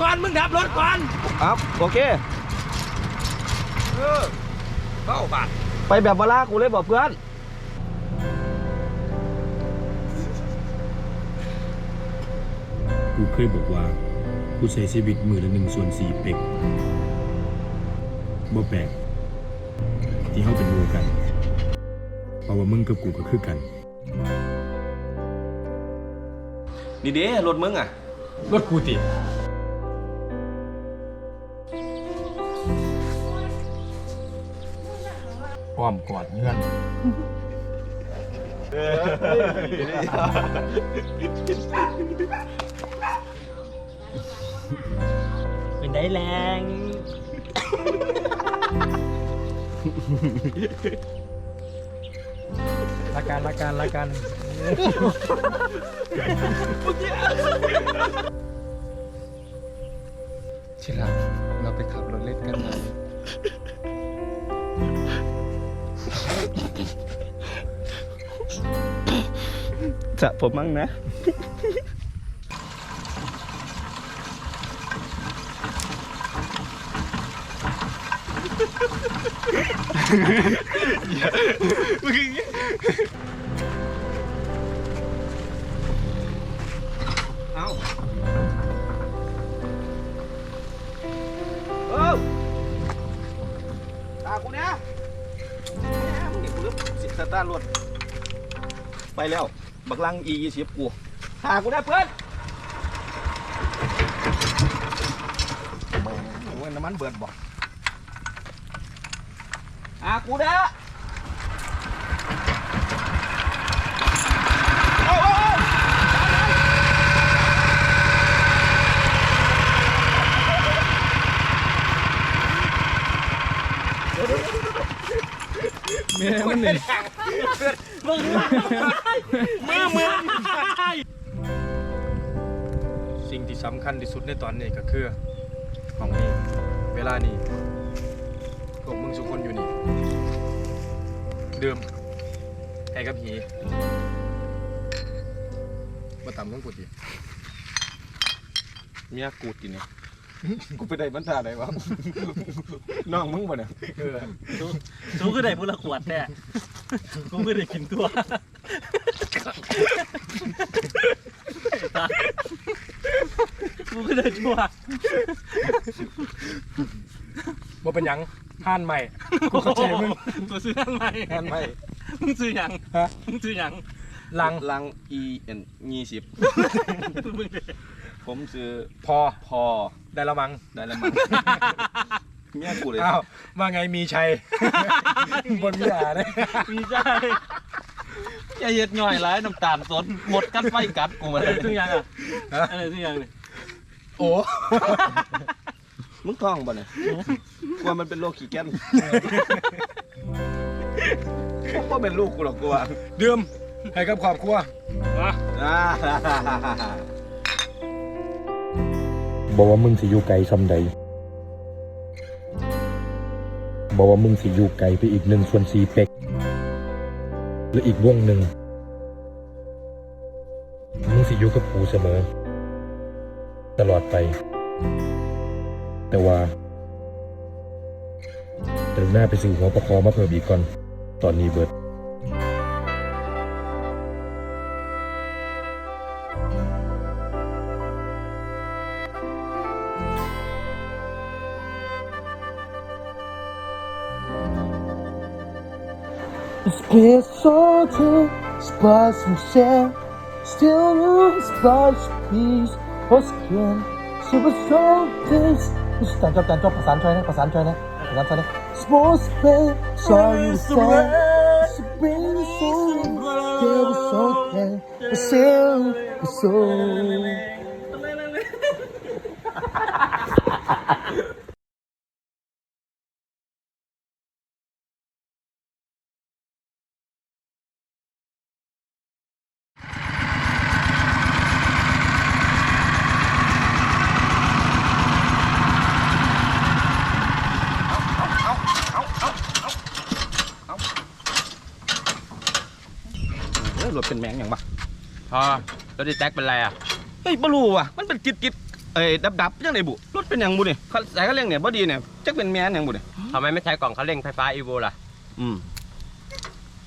มึงดับรถก่อน มึงดับรถก่อน ครับโอเค เออเข้าบาทไปแบบวาลากูเลยบอกเพื่อน กูเคยบอกว่า กูใช้ชีวิตมือละหนึ่งส่วนสี่เป็กบ่แปลกที่เขาเป็นหมูกัน เพราะว่ามึงกับกูก็คือกัน นี่เด้รถมึงอะ รถกูติ ป้อมกอดเงื่อนเป็นได้แรงละกันละกันละกันที่รักเราไปขับรถเล่นกันไหม จะผมมั่งนะเอ ตาร์ทรถไปแล้ว บักลังอียี่สิบกูหากูได้เพื่อนโอ้ยน้ำมันเบิดบอกหากูได้ เอาเอาเอาแม่มันนี่มึงมือมือสิ่งที่สำคัญที่สุดในตอนนี้ก็คือของนี้เวลานี้พวกมึงสุกคนอยู่นี่ดื่มให้กับหีมาตำต้องกูดิเมียกูติเนี่ย กูไปได้บรรทาได้วะน้องมึงบ่เนี่ยเออสูก็ได้พุละขวดแน่กูก็ได้กินตัวกูก็ได้ชั่วบ่เป็นหยังห่านใหม่กูเข้าใจมึงกูซื้ออันใหม่งานไม่มึงซื้อหยังฮะมึงซื้อหยังลังลังอีเอ็นยี่สิบ มึงเด้ ผมซื้อพอพอได้ละมังได้แล้วมั้งเมียกูเลยอ้าวว่าไงมีชัย บนวิหารเลยมีใจอย่าเย็ดย่อยร้ายน้ำตาลสดหมดกันไฟกัดกูมาอะไรเลยซื้อหยังอะอะไรซื้อหยังเนี่ยโอ้มึงท้องบ่เนี่ยกลัวมันเป็นโรคขี้แก้นว่าเป็นลูกกูหรอกกูว่าดื่มให้กับครอบครัวอ่า บอกว่ามึงสิอยู่ไกลซำใดบอกว่ามึงสิอยู่ไกลไปอีกหนึ่งส่วนสี่เป็กหรืออีกวงหนึ่งมึงสิอยู่กับกูเสมอ ตลอดไป แต่ว่าเดินหน้าไปสู่หัวประคอมาเพิ่มอีกก่อน ตอนนี้เบิด Espresso to spice and share. Still no spice, please. or skin. Super strong taste. แต่จบแต่จบภาษาช่วยนะภาษาช่วยนะภาษาช่วยนะ Sports play, sorry to say. Spring so, there was so okay. But still, it's so. ถเป็นแมงอย่างปะพอแล้วดิแจ็คเป็นไรอะเฮ้ยบลูว่ะมันเป็นกิดกิดเอ้ยดับดับๆยังไงบุรถเป็นหยังบุนี่เขาสายเขาเร่งเนี่ยบ่ดีเนี่ยจักเป็นแม่นหยังบุนี่ทำไมไม่ใช้กล่องเขาเร่งไฟฟ้าอีโวล่ะ อืม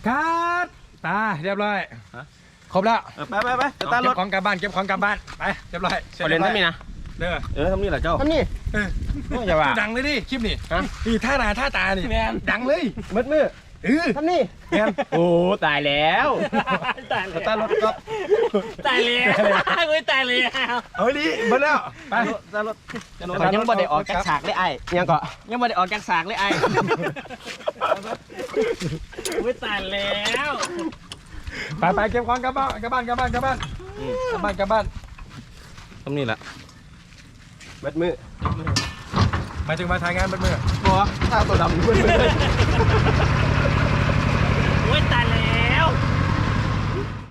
คัดตาเรียบร้อยฮะครบแล้วเออไปไปไปสตาร์ทรเก็ถบของกลับบ้านเก็บของกลับบ้านไปเรียบร้อยสจประเด็นรียบร้นั้อยนมีนะเด้อเออทำนี่แหละเจ้าทำนี่เออ อย่าว่า ดังเลยดิคลิปนี่ฮะ นี่ท่าหนาท่าตานี่ดังเลยมืดมืด เออทำนี่แม่นโอ้ตายแล้วตายสแล้วตาร์ทรถก็ตายแล้วเฮ้ยตายแล้วเอาดิเบิดแล้วไปสตาร์ทรถจะโน้ตเขายังบ่ได้ออกจากฉากเลยไอ้ยังก็ยังบ่ได้ออกจากฉากเลยไอ้เฮ้ยตายแล้วไปไปเก็บของกลับบ้านกลับบ้านกลับบ้านกลับบ้านกลับบ้านกลับบ้านทำนี่แหละมืดมืดหมายถึงมาถ่ายงานเบิดมือบัวข้าวตัวดำเพื่อนเล